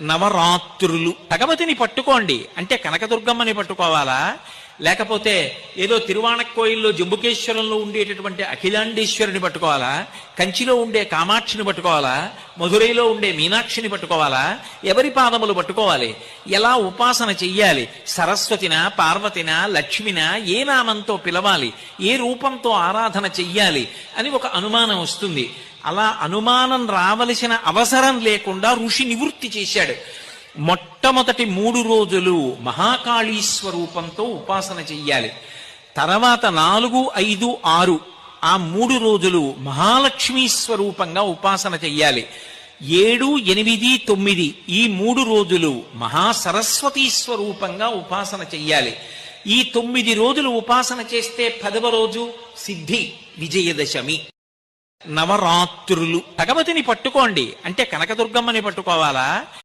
నవరాత్రులు. భగవతిని పట్టుకోండి. అంటే కనకదుర్గమ్మని పట్టుకోవాలా? లేకపోతే ఏదో తిరువాణక్కోయిల్లో జంబుకేశ్వరంలో ఉండేటటువంటి అఖిలాండేశ్వరుని పట్టుకోవాలా? కంచిలో ఉండే కామాక్షిని పట్టుకోవాలా? మధురైలో ఉండే మీనాక్షిని పట్టుకోవాలా? ఎవరి పాదములు పట్టుకోవాలి? ఎలా ఉపాసన చెయ్యాలి? సరస్వతిన పార్వతిన లక్ష్మిన ఏ నామంతో పిలవాలి? ఏ రూపంతో ఆరాధన చెయ్యాలి? అని ఒక అనుమానం వస్తుంది. అలా అనుమానం రావలసిన అవసరం లేకుండా ఋషి నివృత్తి చేశాడు. మొట్టమొదటి మూడు రోజులు మహాకాళీ స్వరూపంతో ఉపాసన చెయ్యాలి. తర్వాత నాలుగు ఐదు ఆరు ఆ మూడు రోజులు మహాలక్ష్మీ స్వరూపంగా ఉపాసన చెయ్యాలి. ఏడు ఎనిమిది తొమ్మిది ఈ మూడు రోజులు మహాసరస్వతీ స్వరూపంగా ఉపాసన చెయ్యాలి. ఈ తొమ్మిది రోజులు ఉపాసన చేస్తే పదవ రోజు సిద్ధి విజయదశమి. నవరాత్రులు. భగవతిని పట్టుకోండి. అంటే కనకదుర్గమ్మని పట్టుకోవాలా?